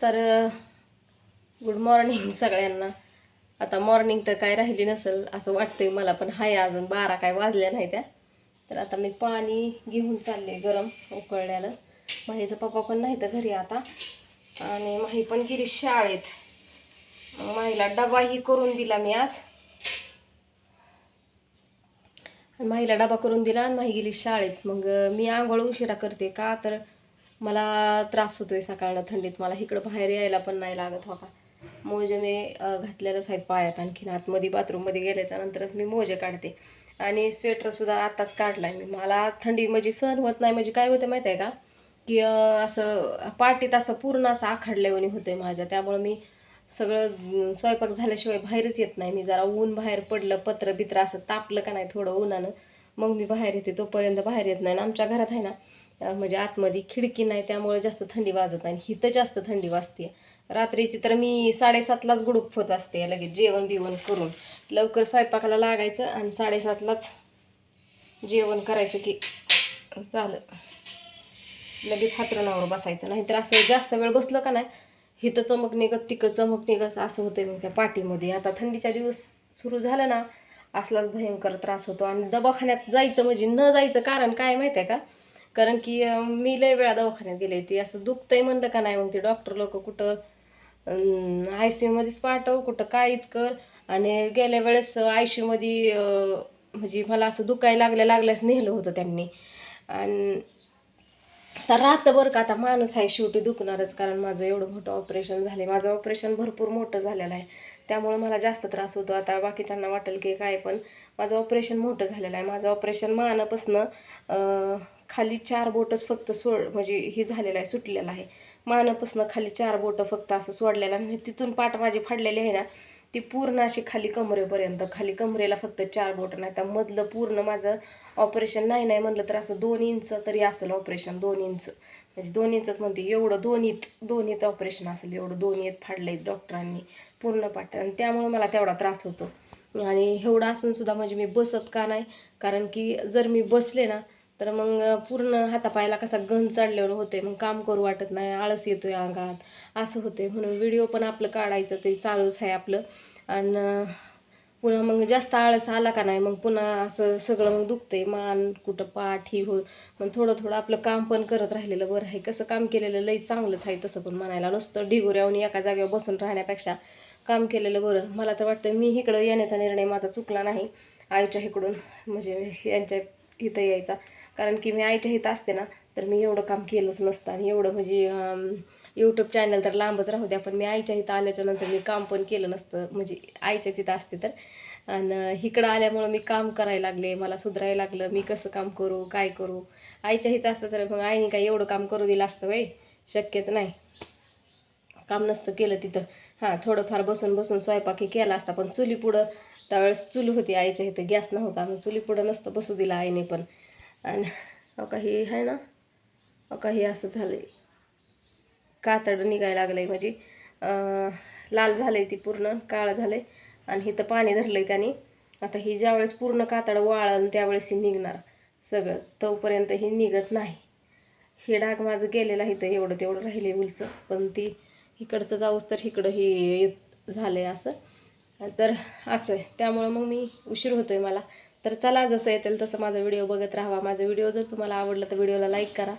तर good morning सगळ्यांना. आता मॉर्निंग तर काय राहिली नसेल असं वाटतंय मला पण हाय अजून. बारा काय वाजल्या नाही त्या. तर आता मी पाणी घेऊन चालले गरम उकळल्याला. माहीचा पप्पा पण नाही तर घरी आता. आणि माही पण गेली शाळेत. मग माहीला डबाही करून दिला मी आज. आणि माहीला डबा करून दिला आणि माही गेली शाळेत. मग मी आंघोळ उशिरा करते का तर मला त्रास होतो आहे सकाळनं थंडीत. मला इकडं बाहेर यायला पण नाही लागत हो का? मोजे मी घातलेलंच आहेत पायात आणखीन आतमध्ये बाथरूममध्ये गेल्याच्या नंतरच मी मोजे काढते. आणि स्वेटरसुद्धा आत्ताच काढलाय मी. मला थंडी म्हणजे सहन होत नाही. म्हणजे काय होतं माहिती आहे का की असं पाटीत असं पूर्ण असं आखडल्यावानी होते माझ्या. त्यामुळं मी सगळं स्वयंपाक झाल्याशिवाय बाहेरच येत नाही. मी जरा ऊन बाहेर पडलं पत्र बित्र असं तापलं का नाही थोडं उन्हानं मग मी बाहेर येते. तोपर्यंत बाहेर येत नाही. आमच्या घरात आहे ना म्हणजे आतमध्ये खिडकी नाही त्यामुळे जास्त थंडी वाजत नाही हिथं जास्त थंडी वाजते रात्रीची तर मी साडेसातलाच गुडूप होत असते लगेच जेवण बिवण करून. लवकर स्वयंपाकाला लागायचं आणि साडेसातलाच जेवण करायचं की झालं. लगेच हातरणावर बसायचं. नाहीतर असं जास्त वेळ बसलं का नाही हिथं चमक निघत तिकडं चमक निघत असं होतं मग त्या पाठीमध्ये. आता थंडीच्या दिवस सुरू झालं ना असलाच भयंकर त्रास होतो. आणि दवाखान्यात जायचं म्हणजे न जायचं कारण काय माहिती आहे का? कारण की मी लय वेळा दवाखान्यात गेले. ती असं दुखतंय म्हणलं का नाही मग ते डॉक्टर लोक कुठं आय सी यूमध्येच पाठव कुठं काहीच कर. आणि गेल्या वेळेस आय सी यूमध्ये म्हणजे मला असं दुखायला लागल्या लागल्यास नेलं होतं त्यांनी. आणि आता राहतं बरं का आता माणूस आहे शेवटी दुखणारच कारण माझं एवढं मोठं ऑपरेशन झालं माझं ऑपरेशन भरपूर मोठं झालेलं आहे. त्यामुळे मला जास्त त्रास होतो. आता बाकीच्यांना वाटेल की काय पण माझं ऑपरेशन मोठं झालेलं आहे. माझं ऑपरेशन मानापासनं खाली चार बोटच फक्त सोड म्हणजे हे झालेलं आहे सुटलेलं आहे. मानापासून खाली चार बोटं फक्त असं सोडलेलं आहे. आणि तिथून पाठ माझी फाडलेली आहे ना ती पूर्ण अशी खाली कमरेपर्यंत खाली कमरेला फक्त चार बोटं नाही. तर मधलं पूर्ण माझं ऑपरेशन नाही नाही म्हणलं तर असं दोन इंच तरी असेल ऑपरेशन दोन इंच. म्हणजे दोन इंचच म्हणते. एवढं दोन्हीत दोन्हीत ऑपरेशन असेल एवढं दोन येत आहेत डॉक्टरांनी पूर्ण पाठ. आणि त्यामुळे मला तेवढा त्रास होतो. आणि एवढं असूनसुद्धा म्हणजे मी बसत का नाही? कारण की जर मी बसले ना तर मग पूर्ण हातापायाला कसा गंज चढल्यावर होते मग काम करू वाटत नाही आळस येतोय अंगात असं होते म्हणून व्हिडिओ पण आपलं काढायचं ते चालूच आहे आपलं. आणि पुन्हा मग जास्त आळस आला का नाही मग पुन्हा असं सगळं मग दुखतंय. मान कुठं पाठ ही हो मग थोडं थोडं आपलं काम पण करत राहिलेलं बरं आहे. कसं काम केलेलं लई चांगलंच आहे तसं पण म्हणायला. नुसतं ढिगोऱ्यावरून एका जागेवर बसून राहण्यापेक्षा काम केलेलं बरं. मला तर वाटतं मी इकडं येण्याचा निर्णय माझा चुकला नाही. आईच्या इकडून म्हणजे यांच्या इथं यायचा. कारण की मी आईच्या हित असते ना तर मी एवढं काम केलंच नसतं आणि एवढं म्हणजे यूट्यूब चॅनल तर लांबच राहू द्या पण मी आईच्या इथं आल्याच्यानंतर मी काम पण केलं नसतं. म्हणजे आईच्या तिथं असते तर. आणि इकडं आल्यामुळं मी काम करायला लागले मला सुधारायला लागलं मी कसं काम करू काय करू? आईच्या इथं असतं तर मग आईने काय एवढं काम करू दिलं असतं वय? शक्यच नाही. काम नसतं केलं तिथं. हां थोडंफार बसून बसून स्वयंपाकी केला असता पण चुली पुढं त्यावेळेस चूल होती आईच्या इथं गॅस नव्हता. मग चुली पुढं नसतं बसू दिला आईने पण. आणि अहो काही आहे ना अहो काही असं झालं आहे कातड निघायला लागलं आहे म्हणजे लाल झालं आहे ती पूर्ण काळं झालं आहे आणि इथं पाणी धरलं आहे त्याने. आता ही ज्यावेळेस पूर्ण कातड वाळन त्यावेळेस ही निघणार. सगळं. तोपर्यंत ही निघत नाही. हे डाग माझं गेलेलं आहे तर एवढं तेवढं राहिले उलचं पण ती इकडचं जाऊस तर इकडं हे येत झालं आहे असं. तर असं आहे. त्यामुळं मग मी उशीर होतो आहे मला. तर चला जसं येतील तसं माझा व्हिडिओ बघत राहा माझा व्हिडिओ जर तुम्हाला आवडला तर व्हिडिओला लाईक करा.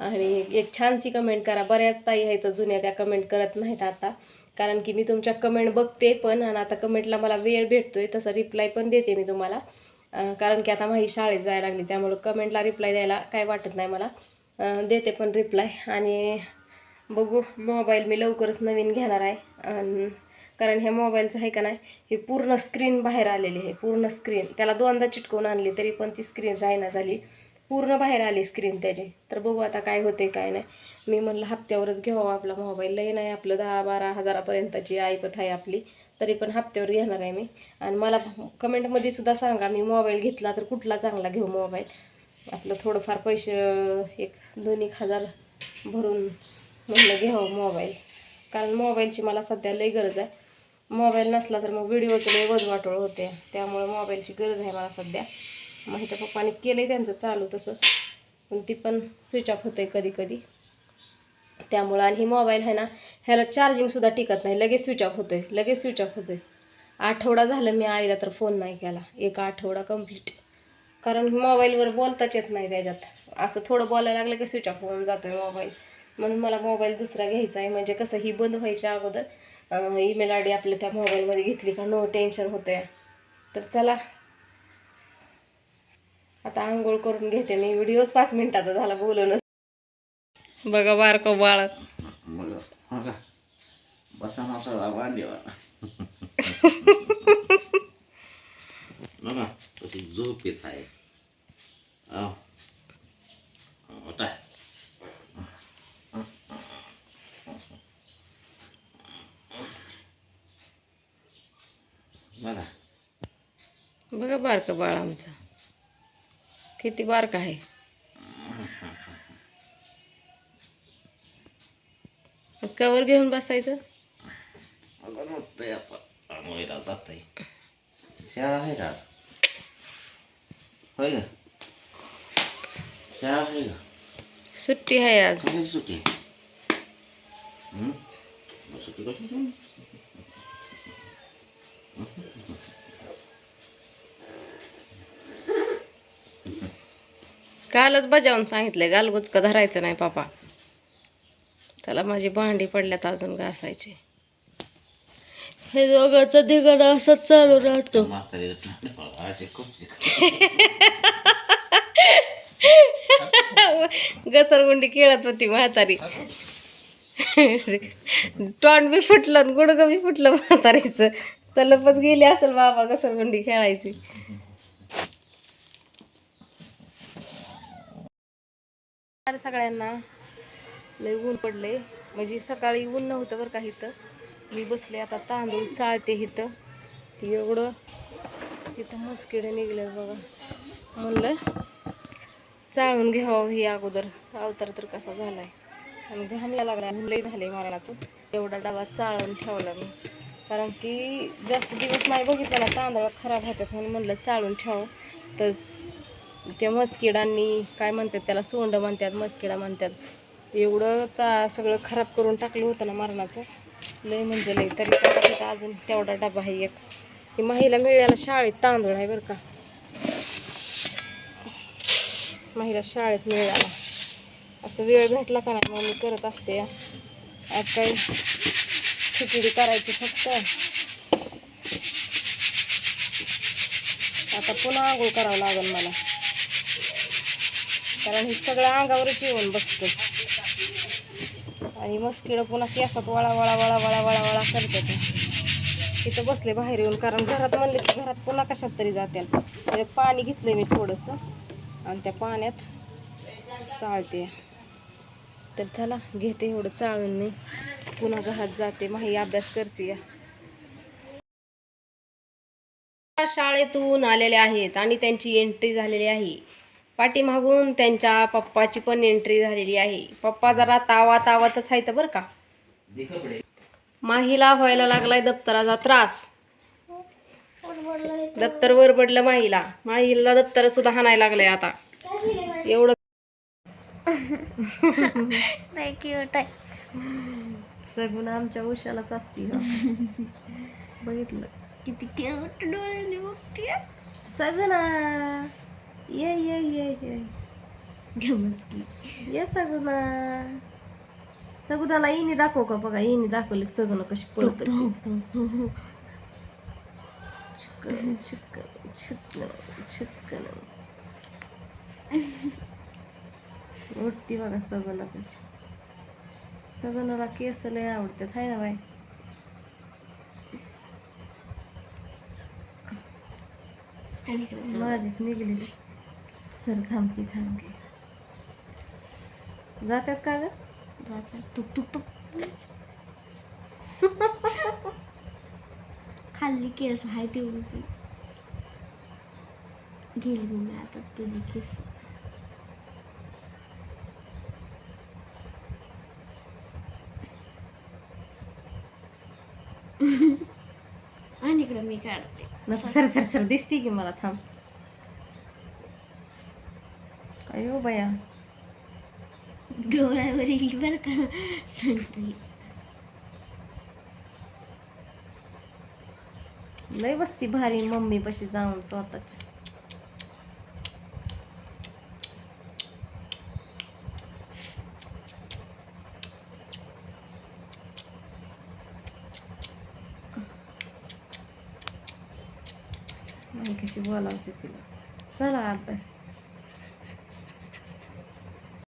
आणि एक छानशी कमेंट करा. बऱ्याच ताई आहेत जुन्या त्या कमेंट करत नाहीत आता. कारण की मी तुमच्या कमेंट बघते पण आणि आता कमेंटला मला वेळ भेटतोय तसं रिप्लाय पण देते मी तुम्हाला. कारण की आता माझी शाळेत जायला लागली त्यामुळं कमेंटला रिप्लाय द्यायला काय वाटत नाही मला. देते पण रिप्लाय आणि बघू मोबाईल मी लवकरच नवीन घेणार आहे. आणि कारण ह्या मोबाईलचं आहे का नाही हे पूर्ण स्क्रीन बाहेर आलेली आहे पूर्ण स्क्रीन त्याला दोनदा चिटकवून आणली तरी पण ती स्क्रीन राहिना झाली. पूर्ण बाहेर आली स्क्रीन त्याची. तर बघू आता काय होते काय नाही. मी म्हणलं हप्त्यावरच घ्यावा आपला मोबाईल. लई नाही आपलं दहा बारा हजारापर्यंतची ऐपत आहे आपली. तरी पण हप्त्यावर घेणार आहे मी. आणि मला कमेंटमध्ये सुद्धा सांगा मी मोबाईल घेतला तर कुठला चांगला घेऊ मोबाईल? आपलं थोडंफार पैसे एक दोन एक हजार भरून म्हणलं घ्यावं मोबाईल. कारण मोबाईलची मला सध्या लई गरज आहे. मोबाईल नसला तर मग व्हिडिओचं लई वजवाटोळ होते. त्यामुळे मोबाईलची गरज आहे मला सध्या. माझ्या पप्पाने केलं आहे त्यांचं चालू तसं. पण ती पण स्विच ऑफ होते कधी कधी. त्यामुळं आणि ही मोबाईल आहे ना ह्याला चार्जिंगसुद्धा टिकत नाही. लगेच स्विच ऑफ होतोय. लगेच स्विच ऑफ होतोय. आठवडा झालं मी आईला तर फोन नाही केला. एक आठवडा कंप्लीट कारण मोबाईलवर बोलताच येत नाही त्याच्यात. असं थोडं बोलायला लागलं की स्विच ऑफ होऊन जातोय मोबाईल. म्हणून मला मोबाईल दुसरा घ्यायचा आहे. म्हणजे कसं ही बंद व्हायच्या अगोदर ईमेल आय डी आपल्या त्या मोबाईलमध्ये घेतली का नो टेन्शन होते तर चला. आता आंघोळ करून घेते मी. व्हिडिओच पाच मिनिटाचा झाला बोलून बघा बारकं बाळ बसा बघा कशी झोप येत आहे. बघा बारकं बाळ आमचं. किती बारकं आहे. कवर घेऊन बसायचं? शाळा आहे का आज? होय का? शाळा आहे का? सुट्टी आहे आज. सुट्टी? सुट्टी कशी आहे? कालच बजावून सांगितलंय गालगुचक धरायचं नाही पापा. चला माझी भांडी पडल्यात अजून घासायची. हे दोघांचं धिगड असंच चालू राहतो. घसरगुंडी खेळत होती म्हातारी. तोंड बी फुटलं गुडगं बी फुटलं म्हातारीचं. तलपच गेली असेल बाबा घसरगुंडी खेळायची. सगळ्यांना. लय ऊन पडले म्हणजे सकाळी ऊन नव्हतं बरं का इथं. मी बसले आता तांदूळ चाळते इथं. एवढं इथं मस्किडं निघलं बघा. म्हणलं चाळून घ्यावं हे अगोदर. अवतार तर कसा झालाय. आणि घामला लागला लई झाले मरणाचं. एवढा डबा चाळून ठेवला मी. कारण की जास्त दिवस नाही बघितला ना तांदळात खराब होतात म्हणून म्हणलं चाळून ठेवावं. तर त्या मस्किडांनी काय म्हणतात त्याला सोंड म्हणतात मस्किडा म्हणतात. एवढं ता सगळं खराब करून टाकलं होतं ना मरणाचं. लय म्हणजे लय तरी अजून तेवढा डबा आहे एक. ती महिला मिळायला शाळेत तांदूळ आहे बरं का. महिला शाळेत मिळाला असं वेळ भेटला का नाही मग मी करत असते. आज काही खिचडी करायची फक्त. आता पुन्हा आंघोळ करावं लागेल मला. कारण हे सगळं अंगावरच येऊन बसतं. आणि मस्किडं पुन्हा केसात वळा वळा वळा वळा वळा वळा करतात. तिथं बसले बाहेर येऊन कारण घरात म्हणले की घरात पुन्हा कशात तरी जाते त्याच्यात पाणी घेतलंय मी थोडंसं. आणि त्या पाण्यात चालते तर चला घेते एवढं चाळून मी. पुन्हा घरात जाते माही अभ्यास करते. शाळेतून आलेले आहेत आणि त्यांची एंट्री झालेली आहे. पाठीमागून त्यांच्या पप्पाची पण एंट्री झालेली आहे. पप्पा जरा तावा तावातच आहेत बरं का. माहीला व्हायला लागलाय दप्तराचा त्रास. दप्तर वर पडलं माहीला. माहीला दप्तर सुद्धा हाणायला लागलंय आता. एवढं सगुण आमच्या उशालाच असती हं. बघितलं. किती क्यूट डोळ्याने बघते सगुणा. ये ये ये ये. घमसकी ये सगुणा सगुणाला इनी दाखव का बघा इनी दाखवली सगुणा कशी पळत छुक्कन छुक्कन छुक्कन छुक्कन उठती बघा सगुणा कशी. सगुणाला केस लय आवडतात हाय ना बाय आणि इकडे सर थांबकी थांबकी जातात का ग? जाते. तुक तुक तुक खाल्ली केस आहे तेवढी गेली मी आता तुझी केस. आणि इकडे मी काढते. सर सर सर दिसते की मला? थांब. हो बया. डोळ्यावर येईल बरं का सांगते? लय बसती भारी मम्मी पशी जाऊन स्वतःच्या नाही कशी बोलावते तिला. चला अभ्यास.